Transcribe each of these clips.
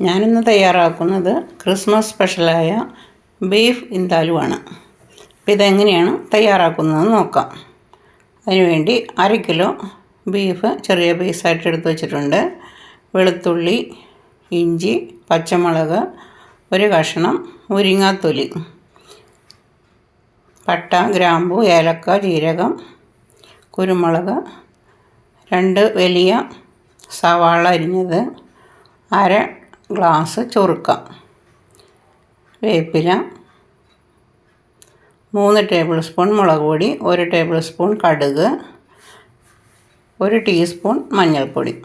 ഞാനിന്ന് തയ്യാറാക്കുന്നത് Christmas സ്പെഷ്യലായ beef ഇന്താലുവാണ്. അപ്പോൾ ഇതെങ്ങനെയാണ് തയ്യാറാക്കുന്നതെന്ന് നോക്കാം. അതിനുവേണ്ടി അര കിലോ ബീഫ് ചെറിയ പീസായിട്ട് എടുത്ത് വെച്ചിട്ടുണ്ട്. വെളുത്തുള്ളി ഇഞ്ചി പച്ചമുളക് ഒരു കഷ്ണം മുരിങ്ങാത്തൊലി പട്ട ഗ്രാമ്പു ഏലക്ക ജീരകം കുരുമുളക് രണ്ട് വലിയ സവാള അരിഞ്ഞത് അര ഗ്ലാസ് ചൊറുക്ക. വേപ്പില. മൂന്ന് ടേബിൾ സ്പൂൺ മുളക് പൊടി ഒരു ടേബിൾ സ്പൂൺ കടുക് ഒരു ടീസ്പൂൺ മഞ്ഞൾപ്പൊടി.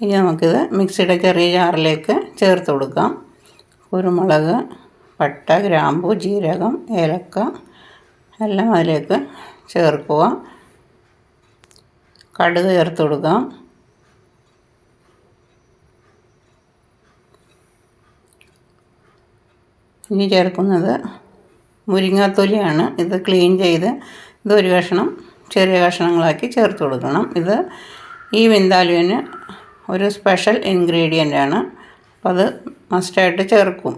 ഇനി നമുക്കിത് മിക്സിയുടെ ചെറിയ ജാറിലേക്ക് ചേർത്ത് കൊടുക്കാം. കുരുമുളക് പട്ട ഗ്രാമ്പു ജീരകം ഏലക്ക എല്ലാം അതിലേക്ക് ചേർക്കുക. കടുക് ചേർത്ത് കൊടുക്കാം. ഇനി ചേർക്കുന്നത് മുരിങ്ങാത്തൊലിയാണ്. ഇത് ക്ലീൻ ചെയ്ത് ഇതൊരു കഷ്ണം ചെറിയ കഷ്ണങ്ങളാക്കി ചേർത്ത് കൊടുക്കണം. ഇത് ഈ വിന്താലുവിന് ഒരു സ്പെഷ്യൽ ഇൻഗ്രീഡിയന്റ് ആണ്. അപ്പോൾ അത് മസ്റ്റായിട്ട് ചേർക്കും.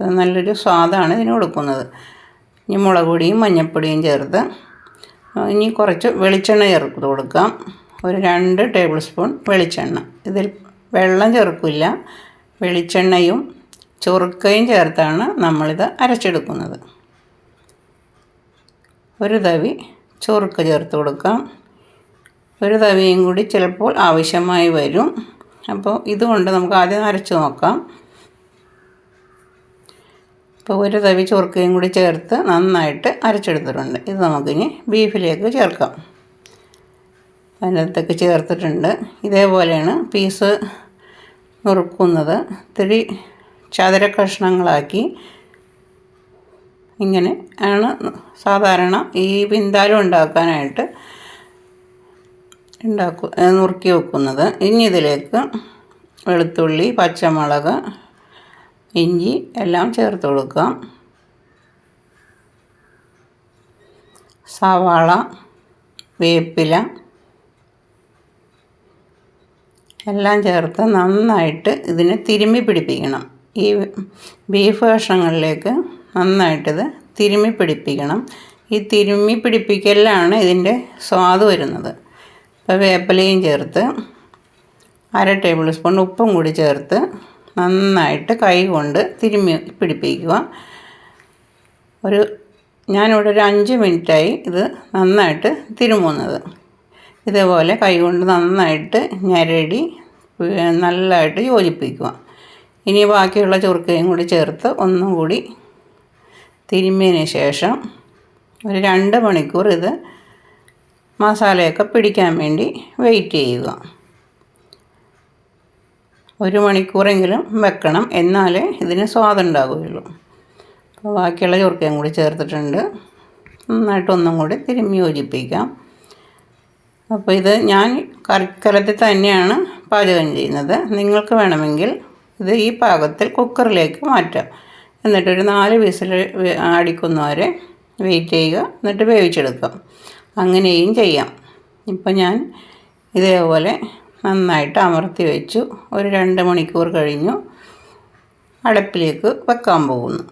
ഇത് നല്ലൊരു സ്വാദാണ് ഇതിന് കൊടുക്കുന്നത്. ഇനി മുളക് പൊടിയും മഞ്ഞൾപ്പൊടിയും ചേർത്ത് ഇനി കുറച്ച് വെളിച്ചെണ്ണ ചേർത്ത് കൊടുക്കാം. ഒരു രണ്ട് ടേബിൾ സ്പൂൺ വെളിച്ചെണ്ണ. ഇതിൽ വെള്ളം ചേർക്കില്ല. വെളിച്ചെണ്ണയും ചൊറുക്കയും ചേർത്താണ് നമ്മളിത് അരച്ചെടുക്കുന്നത്. ഒരു തവി ചൊറുക്ക ചേർത്ത് കൊടുക്കാം. ഒരു തവിയും കൂടി ചിലപ്പോൾ ആവശ്യമായി വരും. അപ്പോൾ ഇതുകൊണ്ട് നമുക്ക് ആദ്യം അരച്ച് നോക്കാം. ഇപ്പോൾ ഒരു തവി ചൊറുക്കയും കൂടി ചേർത്ത് നന്നായിട്ട് അരച്ചെടുത്തിട്ടുണ്ട്. ഇത് നമുക്കിനി ബീഫിലേക്ക് ചേർക്കാം. അതിനകത്തേക്ക് ചേർത്തിട്ടുണ്ട്. ഇതേപോലെയാണ് പീസ് നുറുക്കുന്നത്. ഇത്തിരി ചതുര കഷ്ണങ്ങളാക്കി ഇങ്ങനെ ആണ് സാധാരണ ഈ പിന്താലം ഉണ്ടാക്കാനായിട്ട് ഉണ്ടാക്കു നുറുക്കി വെക്കുന്നത്. ഇനി ഇതിലേക്ക് വെളുത്തുള്ളി പച്ചമുളക് ഇഞ്ചി എല്ലാം ചേർത്ത് കൊടുക്കാം സവാള വേപ്പില എല്ലാം ചേർത്ത് നന്നായിട്ട് ഇതിനെ തിരുമ്മി പിടിപ്പിക്കണം. ഈ ബീഫ് കഷ്ണങ്ങളിലേക്ക് നന്നായിട്ടിത് തിരുമ്മി പിടിപ്പിക്കണം. ഈ തിരുമ്മി പിടിപ്പിക്കലിലാണ് ഇതിന്റെ സ്വാദ് വരുന്നത്. ഇപ്പോൾ വേപ്പിലയും ചേർത്ത് അര ടേബിൾ സ്പൂൺ ഉപ്പും കൂടി ചേർത്ത് നന്നായിട്ട് കൈ കൊണ്ട് തിരുമ്മി പിടിപ്പിക്കുക. ഒരു ഞാനിവിടെ ഒരു അഞ്ച് മിനിറ്റായി ഇത് നന്നായിട്ട് തിരുമുന്നത്. ഇതേപോലെ കൈ കൊണ്ട് നന്നായിട്ട് ഞരടി നല്ലതായിട്ട് യോജിപ്പിക്കുക. ഇനി ബാക്കിയുള്ള ചുറുക്കയും കൂടി ചേർത്ത് ഒന്നും കൂടി തിരുമ്മിയതിന് ശേഷം ഒരു രണ്ട് മണിക്കൂർ ഇത് മസാലയൊക്കെ പിടിക്കാൻ വേണ്ടി വെയിറ്റ് ചെയ്യുക. ഒരു മണിക്കൂറെങ്കിലും വെക്കണം. എന്നാലേ ഇതിന് സ്വാദുണ്ടാകുകയുള്ളൂ അപ്പോൾ ബാക്കിയുള്ള ചുറുക്കയും കൂടി ചേർത്തിട്ടുണ്ട്. നന്നായിട്ടൊന്നും കൂടി തിരുമ്മി യോജിപ്പിക്കാം. അപ്പോൾ ഇത് ഞാൻ കറിക്കലത്തിൽ തന്നെയാണ് പാചകം ചെയ്യുന്നത്. നിങ്ങൾക്ക് വേണമെങ്കിൽ ഇത് ഈ പാകത്തിൽ കുക്കറിലേക്ക് മാറ്റാം. എന്നിട്ടൊരു നാല് വിസിൽ അടിക്കുന്നവരെ വെയിറ്റ് ചെയ്യുക. എന്നിട്ട് വേവിച്ചെടുക്കാം അങ്ങനെയും ചെയ്യാം. ഇപ്പം ഞാൻ ഇതേപോലെ നന്നായിട്ട് അമർത്തി വെച്ചു. ഒരു രണ്ട് മണിക്കൂർ കഴിഞ്ഞു. അടപ്പിലേക്ക് വെക്കാൻ പോകുന്നു.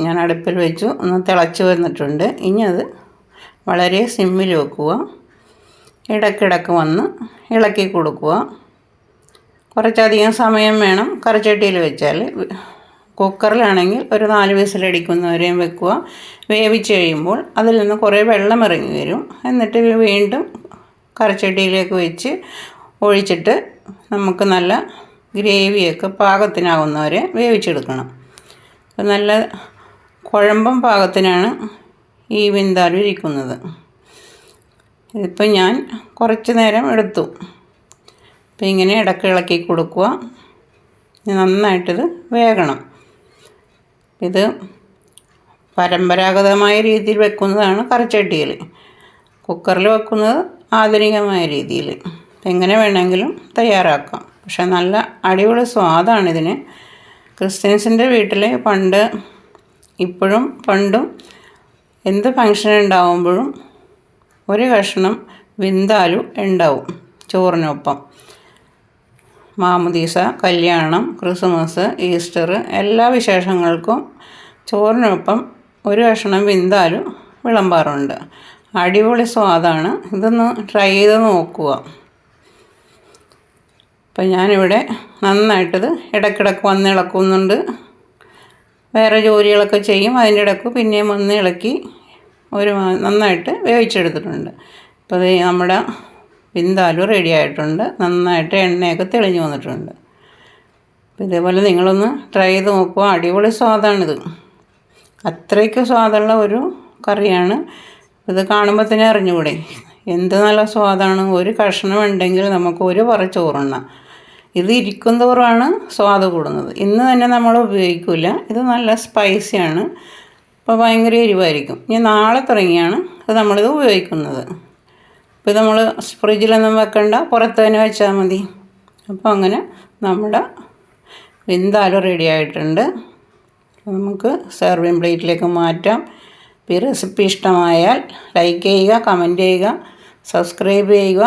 ഞാൻ അടുപ്പിൽ വെച്ചു. ഒന്ന് തിളച്ച് വന്നിട്ടുണ്ട്. ഇനി അത് വളരെ സിമ്മിൽ വെക്കുക. ഇടയ്ക്കിടയ്ക്ക് വന്ന് ഇളക്കി കൊടുക്കുക. കുറച്ചധികം സമയം വേണം കറിച്ചട്ടിയിൽ വെച്ചാൽ. കുക്കറിലാണെങ്കിൽ ഒരു നാല് വിസിലടിക്കുന്നവരെയും വെക്കുക. വേവിച്ച് കഴിയുമ്പോൾ അതിൽ നിന്ന് കുറേ വെള്ളം ഇറങ്ങി വരും. എന്നിട്ട് വീണ്ടും കറിച്ചട്ടിയിലേക്ക് വെച്ച് ഒഴിച്ചിട്ട് നമുക്ക് നല്ല ഗ്രേവിയൊക്കെ പാകത്തിനാകുന്നവരെ വേവിച്ചെടുക്കണം. നല്ല കുഴമ്പം പാകത്തിനാണ് ഈ വിന്താലു ഇരിക്കുന്നത്. ഇതിപ്പോൾ ഞാൻ കുറച്ച് നേരം എടുത്തു. അപ്പം ഇങ്ങനെ ഇടയ്ക്ക് ഇളക്കി കൊടുക്കുക. നന്നായിട്ടിത് വേകണം. ഇത് പരമ്പരാഗതമായ രീതിയിൽ വെക്കുന്നതാണ് കറിച്ചട്ടിയിൽ കുക്കറിൽ വെക്കുന്നത് ആധുനികമായ രീതിയിൽ എങ്ങനെ വേണമെങ്കിലും തയ്യാറാക്കാം. പക്ഷെ നല്ല അടിപൊളി സ്വാദാണ് സ്വാദാണിതിന് ക്രിസ്ത്യൻസിന്റെ വീട്ടിൽ പണ്ട് ഇപ്പോഴും പണ്ടും എന്ത് ഫങ്ഷൻ ഉണ്ടാവുമ്പോഴും ഒരു കഷ്ണം വിന്താലു ഉണ്ടാവും ചോറിനൊപ്പം. മാമുദീസ കല്യാണം ക്രിസ്മസ് ഈസ്റ്റർ എല്ലാ വിശേഷങ്ങൾക്കും ചോറിനൊപ്പം ഒരു കഷ്ണം വിന്താലു വിളമ്പാറുണ്ട്. അടിപൊളി സ്വാദാണ്. ഇതൊന്ന് ട്രൈ ചെയ്ത് നോക്കുക. അപ്പം ഞാനിവിടെ നന്നായിട്ടത് ഇടയ്ക്കിടയ്ക്ക് വന്ന് ഇളക്കുന്നുണ്ട്. വേറെ ജോലികളൊക്കെ ചെയ്യും. അതിന്റെ ഇടയ്ക്ക് പിന്നെയും വന്ന് ഇളക്കി ഒരു നന്നായിട്ട് വേവിച്ചെടുത്തിട്ടുണ്ട്. ഇപ്പോൾ അത് നമ്മുടെ ബിന്ദാലു റെഡി ആയിട്ടുണ്ട്. നന്നായിട്ട് എണ്ണയൊക്കെ തെളിഞ്ഞു വന്നിട്ടുണ്ട്. ഇതേപോലെ നിങ്ങളൊന്ന് ട്രൈ ചെയ്ത് നോക്കുക അടിപൊളി സ്വാദാണിത്. അത്രയ്ക്ക് സ്വാദുള്ള ഒരു കറിയാണ്. ഇത് കാണുമ്പോൾ തന്നെ അറിഞ്ഞുകൂടെ? എന്ത് നല്ല സ്വാദാണ്. ഒരു കഷ്ണം ഉണ്ടെങ്കിൽ നമുക്ക് ഒരു പറ ചോറുണ്ണാം. ഇത് ഇരിക്കും തോറുമാണ് സ്വാദ് കൂടുന്നത്. ഇന്ന് തന്നെ നമ്മൾ ഉപയോഗിക്കില്ല ഇത് നല്ല സ്പൈസിയാണ് അപ്പോൾ ഭയങ്കര എരിവായിരിക്കും. ഇനി നാളെ തുടങ്ങിയാണ് അത് നമ്മളിത് ഉപയോഗിക്കുന്നത്. ഇപ്പോൾ നമ്മൾ ഫ്രിഡ്ജിലൊന്നും വെക്കണ്ട. പുറത്ത് തന്നെ വെച്ചാൽ മതി. അപ്പോൾ അങ്ങനെ നമ്മുടെ വിന്താലും റെഡി ആയിട്ടുണ്ട്. നമുക്ക് സെർവിങ് പ്ലേറ്റിലേക്ക് മാറ്റാം. ഈ റെസിപ്പി ഇഷ്ടമായാൽ ലൈക്ക് ചെയ്യുക കമന്റ് ചെയ്യുക സബ്സ്ക്രൈബ് ചെയ്യുക.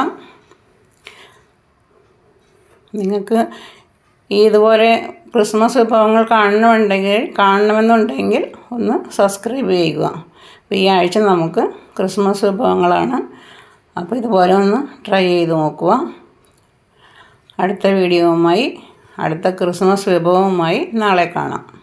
നിങ്ങൾക്ക് ഇതുപോലെ ക്രിസ്മസ് വിഭവങ്ങൾ കാണണമുണ്ടെങ്കിൽ കാണണമെന്നുണ്ടെങ്കിൽ ഒന്ന് സബ്സ്ക്രൈബ് ചെയ്യുക. അപ്പോൾ ഈ ആഴ്ച നമുക്ക് ക്രിസ്മസ് വിഭവങ്ങളാണ്. അപ്പോൾ ഇതുപോലെ ഒന്ന് ട്രൈ ചെയ്ത് നോക്കുക. അടുത്ത വീഡിയോവുമായി അടുത്ത ക്രിസ്മസ് വിഭവവുമായി നാളെ കാണാം.